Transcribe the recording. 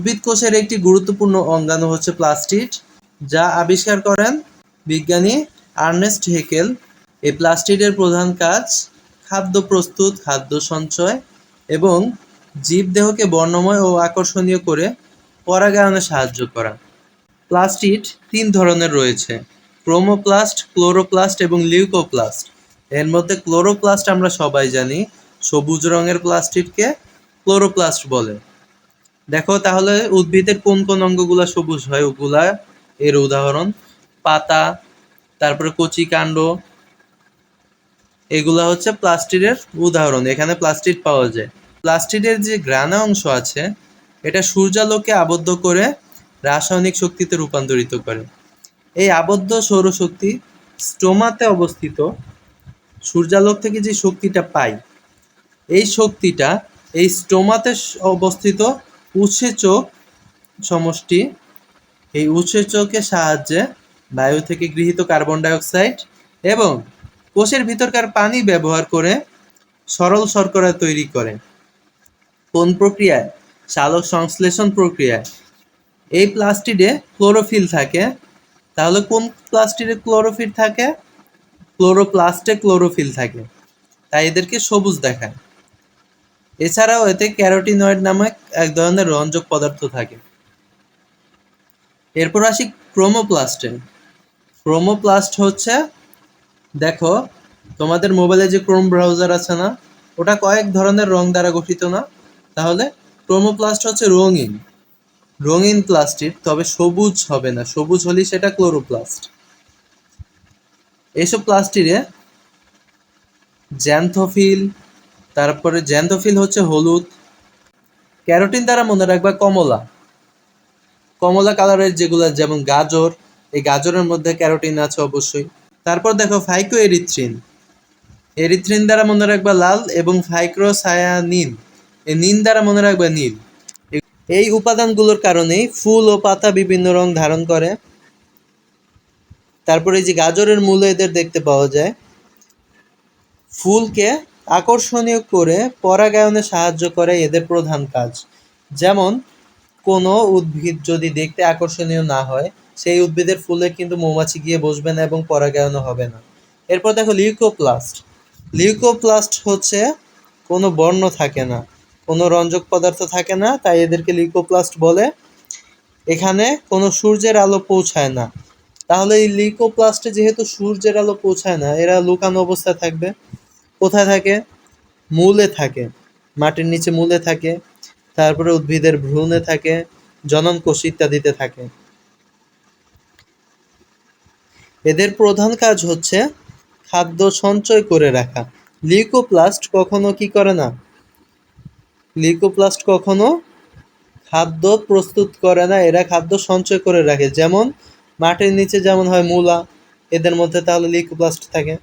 উদ্ভিদ কোষের একটি গুরুত্বপূর্ণ অঙ্গাণু হচ্ছে প্লাস্টিড, যা আবিষ্কার করেন বিজ্ঞানী আর্নেস্ট হেকেল। এই প্লাস্টিডের প্রধান কাজ খাদ্য প্রস্তুত, খাদ্য সঞ্চয় এবং জীবদেহকে বর্ণময় ও আকর্ষণীয় করে পরাগায়নে সাহায্য করা। প্লাস্টিড তিন ধরনের রয়েছে, ক্রোমোপ্লাস্ট, ক্লোরোপ্লাস্ট এবং লিউকোপ্লাস্ট। এর মধ্যে ক্লোরোপ্লাস্ট আমরা সবাই জানি, সবুজ রঙের প্লাস্টিডকে ক্লোরোপ্লাস্ট বলে। দেখো, তাহলে উদ্ভিদের কোন কোন অঙ্গগুলা সবুজ হয় ওগুলা? এর উদাহরণ, পাতা, তারপরে কচি কাণ্ড এগুলা হচ্ছে প্লাস্টিডের উদাহরণ, এখানে প্লাস্টিড পাওয়া যায়। প্লাস্টিডের যে গ্রানা অংশ আছে, এটা সূর্যালোকে আবদ্ধ করে রাসায়নিক শক্তিতে রূপান্তরিত করে। এই আবদ্ধ সৌরশক্তি স্টোমাতে অবস্থিত, সূর্যালোক থেকে যে শক্তিটা পাই এই শক্তিটা এই স্টোমাতে অবস্থিত উৎসেচক সমষ্টি। এই উৎসেচকের সাহায্যে বায়ু থেকে গৃহীত কার্বন ডাইঅক্সাইড এবং কোষের ভিতরকার পানি ব্যবহার করে সরল শর্করা তৈরি করে। কোন প্রক্রিয়ায়? সালোক সংশ্লেষণ প্রক্রিয়ায়। এই প্লাস্টিডে ক্লোরোফিল থাকে। তাহলে কোন প্লাস্টিডে ক্লোরোফিল থাকে? ক্লোরোপ্লাস্টে ক্লোরোফিল থাকে। তাই এদেরকে সবুজ দেখায়। এছাড়াও এতে ক্যারোটিনয়েড নামক এক ধরনের রঞ্জক পদার্থ থাকে। এরপর আসি ক্রোমোপ্লাস্টে। ক্রোমোপ্লাস্ট হচ্ছে, দেখো, তোমাদের মোবাইলে যে ক্রোম ব্রাউজার আছে না, ওটা কয়েক ধরনের রং দ্বারা গঠিত না? তাহলে ক্রোমোপ্লাস্ট হচ্ছে রঙিন। রঙিন প্লাস্টিক তবে সবুজ হবে না। সবুজ হলেই সেটা ক্লোরোপ্লাস্ট। এইসব প্লাস্টিকে জ্যান্থোফিল তারপরে জ্যান্থোফিল হচ্ছে হলুদ, ক্যারোটিন দ্বারা মনে রাখবা কমলা। কমলা কালারের যেগুলো যেমন গাজর, এই গাজরের মধ্যে ক্যারোটিন আছে অবশ্যই। তারপর দেখো ফাইকো এরিথ্রিন এরিথ্রিন দ্বারা মনে রাখবা লাল এবং ফাইক্রো ফাইক্রোসায়ানিন। এই নিন দ্বারা মনে রাখবা নীল। এই উপাদানগুলোর কারণেই ফুল ও পাতা বিভিন্ন রং ধারণ করে। তারপরে যে গাজরের মূলে এদের দেখতে পাওয়া যায়। ফুলকে আকর্ষণীয় করে পরাগায়নে সাহায্য করে এদের প্রধান কাজ। যেমন, কোনো উদ্ভিদ যদি দেখতে আকর্ষণীয় না হয়, সেই উদ্ভিদের ফুলে কিন্তু মৌমাছি গিয়ে বসবে না এবং পরাগায়ন হবে না। এরপর দেখো লিউকোপ্লাস্ট। লিউকোপ্লাস্ট হচ্ছে কোনো বর্ণ থাকে না, কোনো রঞ্জক পদার্থ থাকে না, তাই এদেরকে লিউকোপ্লাস্ট বলে। এখানে কোনো সূর্যের আলো পৌঁছায় না। তাহলে এই লিউকোপ্লাস্টে যেহেতু সূর্যের আলো পৌঁছায় না, এরা লুকানো অবস্থায় থাকবে। কোথায় থাকে? মূলে থাকে। মাটির নিচে মূলে থাকে। তারপরে উদ্ভিদের ভ্রূণে থাকে। জনন কোষ ইত্যাদিতে থাকে। এদের প্রধান কাজ হচ্ছে খাদ্য সঞ্চয় করে রাখা। লিকোপ্লাস্ট কখনো কি করে না? লিকোপ্লাস্ট কখনো খাদ্য প্রস্তুত করে না। এরা খাদ্য সঞ্চয় করে রাখে। যেমন মাটির নিচে যেমন হয় মূলা, এদের মধ্যে তাহলে লিকোপ্লাস্ট থাকে।